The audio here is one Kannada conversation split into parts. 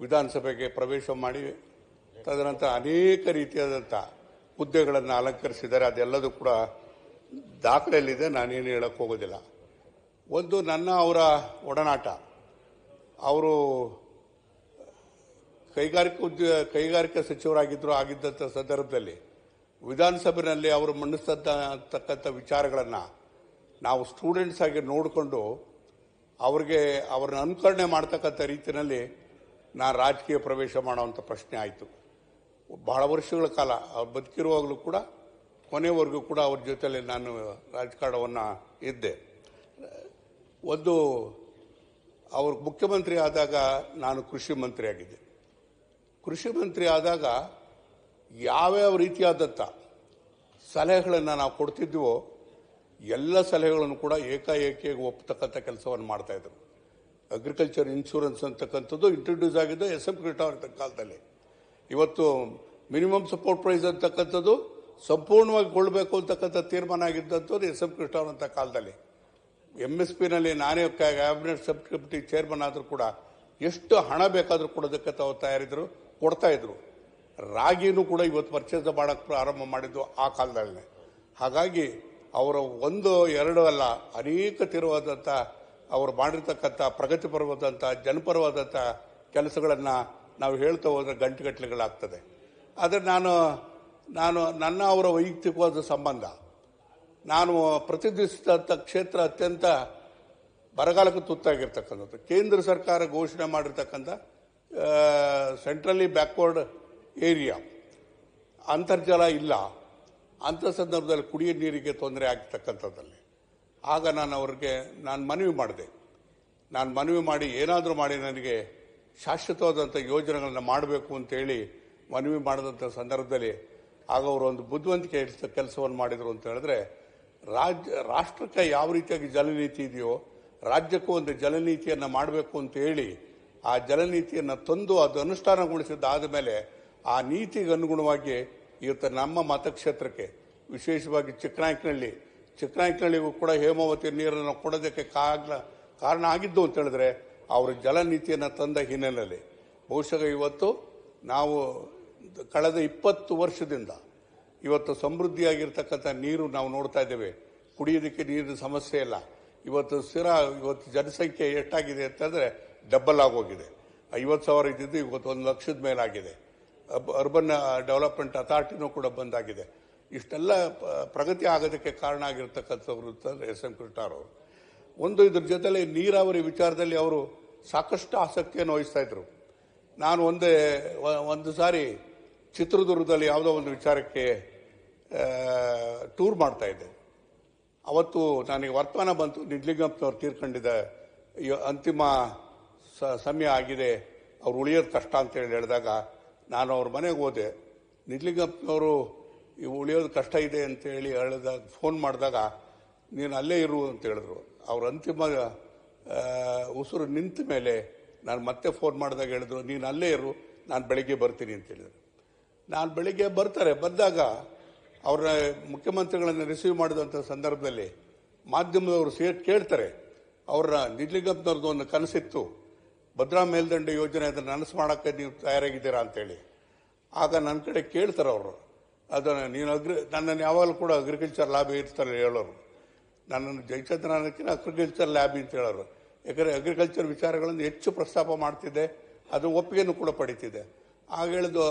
ವಿಧಾನಸಭೆಗೆ ಪ್ರವೇಶ ಮಾಡಿ ತದನಂತರ ಅನೇಕ ರೀತಿಯಾದಂಥ ಹುದ್ದೆಗಳನ್ನು ಅಲಂಕರಿಸಿದ್ದಾರೆ. ಅದೆಲ್ಲದೂ ಕೂಡ ದಾಖಲೆಯಲ್ಲಿದೆ. ನಾನೇನು ಹೇಳಕ್ಕೆ ಹೋಗೋದಿಲ್ಲ. ಒಂದು ನನ್ನ ಅವರ ಒಡನಾಟ. ಅವರು ಕೈಗಾರಿಕಾ ಉದ್ಯ, ಕೈಗಾರಿಕಾ ಸಚಿವರಾಗಿದ್ದರು ಆಗಿದ್ದಂಥ ಸಂದರ್ಭದಲ್ಲಿ ವಿಧಾನಸಭೆಯಲ್ಲಿ ಅವರು ಮಂಡಿಸ್ತಕ್ಕಂಥ ವಿಚಾರಗಳನ್ನು ನಾವು ಸ್ಟೂಡೆಂಟ್ಸ್ ಆಗಿ ನೋಡಿಕೊಂಡು ಅವ್ರಿಗೆ ಅವ್ರನ್ನ ಅನುಕರಣೆ ಮಾಡ್ತಕ್ಕಂಥ ರೀತಿಯಲ್ಲಿ ನಾನು ರಾಜಕೀಯ ಪ್ರವೇಶ ಮಾಡುವಂಥ ಪ್ರಶ್ನೆ ಆಯಿತು. ಬಹಳ ವರ್ಷಗಳ ಕಾಲ ಅವ್ರು ಬದುಕಿರುವಾಗಲೂ ಕೂಡ ಕೊನೆವರೆಗೂ ಕೂಡ ಅವ್ರ ಜೊತೆಯಲ್ಲಿ ನಾನು ರಾಜಕಾರಣವನ್ನು ಇದ್ದೆ. ಒಂದು ಅವರು ಮುಖ್ಯಮಂತ್ರಿ ಆದಾಗ ನಾನು ಕೃಷಿ ಮಂತ್ರಿ ಆಗಿದ್ದೆ. ಕೃಷಿ ಮಂತ್ರಿ ಆದಾಗ ಯಾವ್ಯಾವ ರೀತಿಯಾದಂಥ ಸಲಹೆಗಳನ್ನು ನಾವು ಕೊಡ್ತಿದ್ವೋ ಎಲ್ಲ ಸಲಹೆಗಳನ್ನು ಕೂಡ ಏಕಾಏಕಿಯಾಗಿ ಒಪ್ಪತಕ್ಕಂಥ ಕೆಲಸವನ್ನು ಮಾಡ್ತಾಯಿದ್ರು ಅಗ್ರಿಕಲ್ಚರ್ ಇನ್ಶೂರೆನ್ಸ್ ಅಂತಕ್ಕಂಥದ್ದು ಇಂಟ್ರೊಡ್ಯೂಸ್ ಆಗಿದ್ದು ಎಸ್ ಎಂ ಕೃಷ್ಣ ಕಾಲದಲ್ಲಿ. ಇವತ್ತು ಮಿನಿಮಮ್ ಸಪೋರ್ಟ್ ಪ್ರೈಸ್ ಅಂತಕ್ಕಂಥದ್ದು ಸಂಪೂರ್ಣವಾಗಿ ಕೊಳ್ಬೇಕು ಅಂತಕ್ಕಂಥ ತೀರ್ಮಾನ ಆಗಿದ್ದಂಥದ್ದು ಎಸ್ ಎಂ ಕೃಷ್ಣ ಅಂತ ಕಾಲದಲ್ಲಿ. ಎಂ ಎಸ್ ಪಿನಲ್ಲಿ ನಾನೇ ಕ್ಯಾಬಿನೆಟ್ ಸಬ್ ಕಮಿಟಿ ಚೇರ್ಮನ್ ಆದರೂ ಕೂಡ ಎಷ್ಟು ಹಣ ಬೇಕಾದರೂ ಕೊಡೋದಕ್ಕೆ ತಾವು ತಯಾರಿದ್ರು, ಕೊಡ್ತಾ ಇದ್ರು. ರಾಗಿನೂ ಕೂಡ ಇವತ್ತು ಪರ್ಚೇಸ್ ಮಾಡೋಕ್ಕೆ ಪ್ರಾರಂಭ ಮಾಡಿದ್ದು ಆ ಕಾಲದಲ್ಲೇ. ಹಾಗಾಗಿ ಅವರ ಒಂದು, ಎರಡು ಅಲ್ಲ, ಅನೇಕ ತಿರುವಾದಂಥ ಅವರು ಮಾಡಿರ್ತಕ್ಕಂಥ ಪ್ರಗತಿಪರವಾದಂಥ ಜನಪರವಾದಂಥ ಕೆಲಸಗಳನ್ನು ನಾವು ಹೇಳ್ತಾ ಹೋದರೆ ಗಂಟೆಗಟ್ಟಲೆಗಳಾಗ್ತದೆ. ಆದರೆ ನಾನು ನಾನು, ನನ್ನ ಅವರ ವೈಯಕ್ತಿಕವಾದ ಸಂಬಂಧ, ನಾನು ಪ್ರತಿನಿಧಿಸಿದಂಥ ಕ್ಷೇತ್ರ ಅತ್ಯಂತ ಬರಗಾಲಕ್ಕೆ ತುತ್ತಾಗಿರ್ತಕ್ಕಂಥದ್ದು. ಕೇಂದ್ರ ಸರ್ಕಾರ ಘೋಷಣೆ ಮಾಡಿರ್ತಕ್ಕಂಥ ಸೆಂಟ್ರಲಿ ಬ್ಯಾಕ್ವರ್ಡ್ ಏರಿಯಾ, ಅಂತರ್ಜಲ ಇಲ್ಲ. ಅಂಥ ಸಂದರ್ಭದಲ್ಲಿ ಕುಡಿಯೋ ನೀರಿಗೆ ತೊಂದರೆ ಆಗ್ತಕ್ಕಂಥದ್ದಲ್ಲಿ ಆಗ ನಾನು ಅವ್ರಿಗೆ, ನಾನು ಮನವಿ ಮಾಡಿದೆ. ನಾನು ಮನವಿ ಮಾಡಿ ಏನಾದರೂ ಮಾಡಿ ನನಗೆ ಶಾಶ್ವತವಾದಂಥ ಯೋಜನೆಗಳನ್ನ ಮಾಡಬೇಕು ಅಂತೇಳಿ ಮನವಿ ಮಾಡಿದಂಥ ಸಂದರ್ಭದಲ್ಲಿ ಆಗ ಅವರು ಒಂದು ಬುದ್ಧಿವಂತಿಕೆ ಕೆಲಸವನ್ನು ಮಾಡಿದರು ಅಂತ ಹೇಳಿದ್ರೆ ರಾಜ್ಯ ರಾಷ್ಟ್ರಕ್ಕೆ ಯಾವ ರೀತಿಯಾಗಿ ಜಲನೀತಿ ಇದೆಯೋ, ರಾಜ್ಯಕ್ಕೂ ಒಂದು ಜಲನೀತಿಯನ್ನು ಮಾಡಬೇಕು ಅಂತ ಹೇಳಿ ಆ ಜಲನೀತಿಯನ್ನು ತಂದು ಅದು ಅನುಷ್ಠಾನಗೊಳಿಸಿದ್ದಾದ ಮೇಲೆ ಆ ನೀತಿಗೆ ಅನುಗುಣವಾಗಿ ಇವತ್ತು ನಮ್ಮ ಮತಕ್ಷೇತ್ರಕ್ಕೆ, ವಿಶೇಷವಾಗಿ ಚಿಕ್ಕನಾಯಕನಹಳ್ಳಿ ಚಿಕ್ಕನಾಯಕನಹಳ್ಳಿಗೂ ಕೂಡ ಹೇಮಾವತಿ ನೀರನ್ನು ಕೊಡೋದಕ್ಕೆ ಕಾರಣ ಕಾರಣ ಆಗಿದ್ದು ಅಂತ ಹೇಳಿದ್ರೆ, ಅವರು ಜಲನೀತಿಯನ್ನು ತಂದ ಹಿನ್ನೆಲೆಯಲ್ಲಿ. ಬಹುಶಃ ಇವತ್ತು ನಾವು ಕಳೆದ ಇಪ್ಪತ್ತು ವರ್ಷದಿಂದ ಇವತ್ತು ಸಮೃದ್ಧಿಯಾಗಿರ್ತಕ್ಕಂಥ ನೀರು ನಾವು ನೋಡ್ತಾ ಇದ್ದೇವೆ. ಕುಡಿಯೋದಕ್ಕೆ ನೀರಿನ ಸಮಸ್ಯೆ ಇಲ್ಲ. ಇವತ್ತು ಸ್ಥಿರ, ಇವತ್ತು ಜನಸಂಖ್ಯೆ ಎಷ್ಟಾಗಿದೆ ಅಂತಂದರೆ ಡಬ್ಬಲ್ ಆಗೋಗಿದೆ ಐವತ್ತು ಸಾವಿರ ಇದ್ದಿದ್ದು ಇವತ್ತು ಒಂದು ಲಕ್ಷದ ಮೇಲಾಗಿದೆ. ಅರ್ಬನ್ ಡೆವಲಪ್ಮೆಂಟ್ ಅಥಾರಿಟಿನೂ ಕೂಡ ಬಂದಾಗಿದೆ. ಇಷ್ಟೆಲ್ಲ ಪ್ರಗತಿ ಆಗೋದಕ್ಕೆ ಕಾರಣ ಆಗಿರ್ತಕ್ಕಂಥವ್ರು ಅಂತಂದ್ರೆ ಎಸ್ ಎಂ ಕೃಷ್ಣರವರು ಒಂದು ಇದ್ರ ಜೊತೆಲಿ ನೀರಾವರಿ ವಿಚಾರದಲ್ಲಿ ಅವರು ಸಾಕಷ್ಟು ಆಸಕ್ತಿಯನ್ನು ವಹಿಸ್ತಾ ಇದ್ರು. ನಾನು ಒಂದೇ ಒಂದು ಸಾರಿ ಚಿತ್ರದುರ್ಗದಲ್ಲಿ ಯಾವುದೋ ಒಂದು ವಿಚಾರಕ್ಕೆ ಟೂರ್ ಮಾಡ್ತಾ ಇದ್ದೆ. ಅವತ್ತು ನನಗೆ ವರ್ತಮಾನ ಬಂತು ನಿಡ್ಲಿಂಗಪ್ಪನವ್ರು ತೀರ್ಕೊಂಡಿದ್ದ ಅಂತಿಮ ಸಮಯ ಆಗಿದೆ, ಅವ್ರು ಉಳಿಯೋದು ಕಷ್ಟ ಅಂತೇಳಿ ಹೇಳಿದಾಗ ನಾನು ಅವ್ರ ಮನೆಗೆ ಹೋದೆ. ನಿಡ್ಲಿಂಗಪ್ಪನವರು ಈ ಉಳಿಯೋದು ಕಷ್ಟ ಇದೆ ಅಂತೇಳಿ ಹೇಳಿದಾಗ ಫೋನ್ ಮಾಡಿದಾಗ, ನೀನು ಅಲ್ಲೇ ಇರು ಅಂತ ಹೇಳಿದ್ರು. ಅವ್ರ ಅಂತಿಮ ಉಸಿರು ನಿಂತ ಮೇಲೆ ನಾನು ಮತ್ತೆ ಫೋನ್ ಮಾಡಿದಾಗ ಹೇಳಿದ್ರು, ನೀನು ಅಲ್ಲೇ ಇರು, ನಾನು ಬೆಳಿಗ್ಗೆ ಬರ್ತೀನಿ ಅಂತ ಹೇಳಿದರು. ನಾನು ಬೆಳಿಗ್ಗೆ ಬರ್ತಾರೆ, ಬಂದಾಗ ಅವರ ಮುಖ್ಯಮಂತ್ರಿಗಳನ್ನು ರಿಸೀವ್ ಮಾಡಿದಂಥ ಸಂದರ್ಭದಲ್ಲಿ ಮಾಧ್ಯಮದವರು ಸೇ ಕೇಳ್ತಾರೆ, ಅವರ ನಿಡ್ಲಿಗಪ್ಪನವ್ರದ್ದು ಒಂದು ಕನಸಿತ್ತು, ಭದ್ರಾ ಮೇಲ್ದಂಡೆ ಯೋಜನೆ ಅದನ್ನು ನನಸು ಮಾಡೋಕ್ಕೆ ನೀವು ತಯಾರಾಗಿದ್ದೀರಾ ಅಂತೇಳಿ ಆಗ ನನ್ನ ಕಡೆ ಕೇಳ್ತಾರೆ ಅವರು. ಅದನ್ನು ನೀನು ಅಗ್ರಿ, ನನ್ನನ್ನು ಯಾವಾಗಲೂ ಕೂಡ ಅಗ್ರಿಕಲ್ಚರ್ ಲ್ಯಾಬ್ ಇರ್ತಾರೆ ಹೇಳೋರು. ನನ್ನನ್ನು ಜಯಚಂದ್ರನಕ್ಕಿಂತ ಅಗ್ರಿಕಲ್ಚರ್ ಲ್ಯಾಬ್ ಅಂತ ಹೇಳೋರು. ಯಾಕಂದರೆ ಅಗ್ರಿಕಲ್ಚರ್ ವಿಚಾರಗಳನ್ನು ಹೆಚ್ಚು ಪ್ರಸ್ತಾಪ ಮಾಡ್ತಿದ್ದೆ, ಅದು ಒಪ್ಪಿಗೆಯನ್ನು ಕೂಡ ಪಡಿತಿದೆ ಆಗ ಹೇಳಿದ್ದು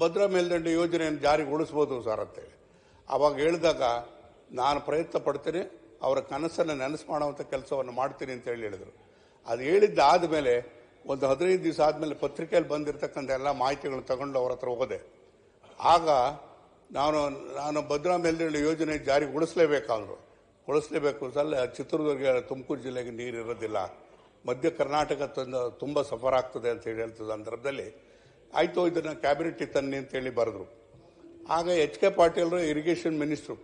ಭದ್ರಾ ಮೇಲ್ದಂಡೆ ಯೋಜನೆಯನ್ನು ಜಾರಿಗೊಳಿಸ್ಬೋದು ಸರ್ ಅಂತೇಳಿ. ಆವಾಗ ಹೇಳಿದಾಗ, ನಾನು ಪ್ರಯತ್ನ ಪಡ್ತೀನಿ, ಅವರ ಕನಸನ್ನು ನೆನಸು ಮಾಡುವಂಥ ಕೆಲಸವನ್ನು ಮಾಡ್ತೀನಿ ಅಂತ ಹೇಳಿ ಹೇಳಿದರು. ಅದು ಹೇಳಿದ್ದಾದ ಮೇಲೆ ಒಂದು ಹದಿನೈದು ದಿವಸ ಆದಮೇಲೆ ಪತ್ರಿಕೆಯಲ್ಲಿ ಬಂದಿರತಕ್ಕಂಥ ಎಲ್ಲ ಮಾಹಿತಿಗಳು ತಗೊಂಡು ಅವ್ರ ಹತ್ರ ಹೋದೆ. ಆಗ ನಾನು ನಾನು ಭದ್ರಾ ಮೇಲ್ದಂಡೆ ಯೋಜನೆ ಜಾರಿಗೊಳಿಸಲೇಬೇಕಾದ್ರು ಗೊಳಿಸಲೇಬೇಕು ಸಲ್ಲ ಚಿತ್ರದುರ್ಗ, ತುಮಕೂರು ಜಿಲ್ಲೆಗೆ ನೀರು ಇರೋದಿಲ್ಲ. ಮಧ್ಯ ಕರ್ನಾಟಕ ತಂದು ತುಂಬ ಸಫರ್ ಆಗ್ತದೆ ಅಂತ ಹೇಳಿ ಹೇಳ್ತಿದ್ದ ಸಂದರ್ಭದಲ್ಲಿ, ಆಯಿತು ಇದನ್ನು ಕ್ಯಾಬಿನೆಟ್ ತನ್ನಿ ಅಂತೇಳಿ ಬರೆದ್ರು. ಆಗ ಎಚ್ ಕೆ ಪಾಟೀಲ್ರು ಇರಿಗೇಷನ್ ಮಿನಿಸ್ಟ್ರು.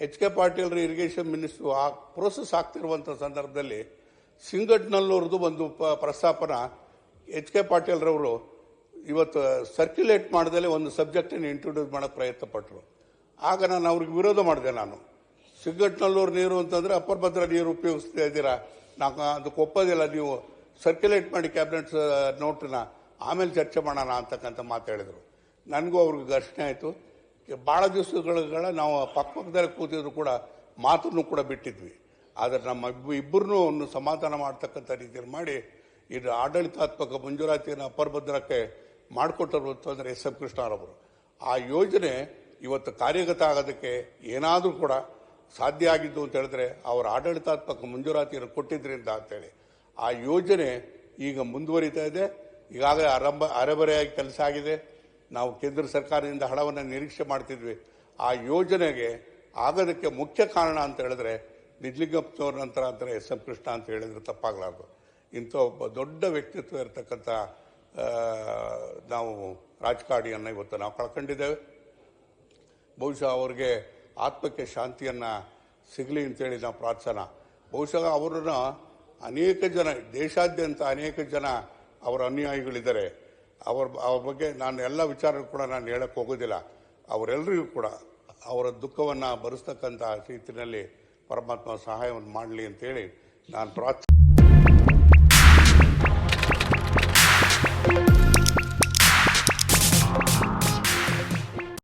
ಎಚ್ ಕೆ ಪಾಟೀಲ್ರು ಇರಿಗೇಷನ್ ಮಿನಿಸ್ಟ್ರು ಆ ಪ್ರೋಸೆಸ್ ಆಗ್ತಿರುವಂಥ ಸಂದರ್ಭದಲ್ಲಿ ಸಿಂಗಟ್ನಲ್ಲವ್ರದ್ದು ಒಂದು ಪ ಪ್ರಸ್ತಾಪನ ಎಚ್ ಕೆ ಪಾಟೀಲ್ರವರು ಇವತ್ತು ಸರ್ಕ್ಯುಲೇಟ್ ಮಾಡ್ದಲೇ ಒಂದು ಸಬ್ಜೆಕ್ಟನ್ನು ಇಂಟ್ರೊಡ್ಯೂಸ್ ಮಾಡೋಕ್ಕೆ ಪ್ರಯತ್ನ ಪಟ್ಟರು ಆಗ ನಾನು ಅವ್ರಿಗೆ ವಿರೋಧ ಮಾಡಿದೆ ನಾನು. ಸಿಗ್ಗಟ್ನಲ್ಲೂರು ನೀರು ಅಂತಂದರೆ ಅಪ್ಪರ್ ಭದ್ರ ನೀರು ಉಪಯೋಗಿಸ್ತಾ ಇದ್ದೀರಾ? ನಾವು ಅದಕ್ಕೆ ಒಪ್ಪೋದಿಲ್ಲ. ನೀವು ಸರ್ಕ್ಯುಲೇಟ್ ಮಾಡಿ ಕ್ಯಾಬಿನೆಟ್ಸ್ ನೋಟನ್ನ ಆಮೇಲೆ ಚರ್ಚೆ ಮಾಡೋಣ ಅಂತಕ್ಕಂಥ ಹೇಳಿದರು. ನನಗೂ ಅವ್ರಿಗೆ ಘರ್ಷಣೆ ಆಯಿತು. ಭಾಳ ದಿವಸಗಳ ನಾವು ಪಕ್ಕಪಕ್ಕದಲ್ಲಿ ಕೂತಿದ್ರು ಕೂಡ ಮಾತನ್ನು ಕೂಡ ಬಿಟ್ಟಿದ್ವಿ. ಆದರೆ ನಮ್ಮ ಇಬ್ಬ ಇಬ್ಬರನ್ನೂ ಒಂದು ಸಮಾಧಾನ ಮಾಡ್ತಕ್ಕಂಥ ರೀತಿಯಲ್ಲಿ ಮಾಡಿ ಇದು ಆಡಳಿತಾತ್ಮಕ ಮಂಜೂರಾತಿಯನ್ನು ಅಪರಭದ್ರಕ್ಕೆ ಮಾಡಿಕೊಟ್ಟರು ಅಂತಂದರೆ ಎಸ್ ಎಂ ಕೃಷ್ಣರವರು. ಆ ಯೋಜನೆ ಇವತ್ತು ಕಾರ್ಯಗತ ಆಗೋದಕ್ಕೆ ಏನಾದರೂ ಕೂಡ ಸಾಧ್ಯ ಆಗಿದ್ದು ಅಂತ ಹೇಳಿದ್ರೆ ಅವರ ಆಡಳಿತಾತ್ಮಕ ಮಂಜೂರಾತಿಯನ್ನು ಕೊಟ್ಟಿದ್ದರಿಂದ ಅಂತೇಳಿ. ಆ ಯೋಜನೆ ಈಗ ಮುಂದುವರಿತಾ ಇದೆ. ಈಗಾಗಲೇ ಆರಂಭ, ಅರೆಬರೆಯಾಗಿ ಕೆಲಸ ಆಗಿದೆ. ನಾವು ಕೇಂದ್ರ ಸರ್ಕಾರದಿಂದ ಹಣವನ್ನು ನಿರೀಕ್ಷೆ ಮಾಡ್ತಿದ್ವಿ. ಆ ಯೋಜನೆಗೆ ಆಗೋದಕ್ಕೆ ಮುಖ್ಯ ಕಾರಣ ಅಂತ ಹೇಳಿದ್ರೆ ನಿಜಲಿಂಗಪ್ಪನವ್ರ ನಂತರ ಅಂತಾರೆ ಎಸ್ ಎಂ ಕೃಷ್ಣ ಅಂತ ಹೇಳಿದ್ರೆ ತಪ್ಪಾಗಲಾರ್ದು. ಇಂಥ ಒಬ್ಬ ದೊಡ್ಡ ವ್ಯಕ್ತಿತ್ವ ಇರತಕ್ಕಂಥ ನಾವು ರಾಜಕಾರಣಿಯನ್ನು ಇವತ್ತು ನಾವು ಕಳ್ಕೊಂಡಿದ್ದೇವೆ. ಬಹುಶಃ ಅವರಿಗೆ ಆತ್ಮಕ್ಕೆ ಶಾಂತಿಯನ್ನು ಸಿಗಲಿ ಅಂತೇಳಿ ನಾವು ಪ್ರಾರ್ಥನಾ ಬಹುಶಃ ಅವರನ್ನು ಅನೇಕ ಜನ, ದೇಶಾದ್ಯಂತ ಅನೇಕ ಜನ ಅವರ ಅನುಯಾಯಿಗಳಿದ್ದಾರೆ. ಅವ್ರ ಅವ್ರ ಬಗ್ಗೆ ನಾನು ಎಲ್ಲ ವಿಚಾರ ಕೂಡ ನಾನು ಹೇಳಕ್ಕೆ ಹೋಗೋದಿಲ್ಲ. ಅವರೆಲ್ಲರಿಗೂ ಕೂಡ ಅವರ ದುಃಖವನ್ನು ಭರಿಸ್ತಕ್ಕಂಥ ರೀತಿಯಲ್ಲಿ ಪರಮಾತ್ಮ ಸಹಾಯವನ್ನು ಮಾಡಲಿ ಅಂತೇಳಿ ನಾನು ಪ್ರಾರ್ಥನೆ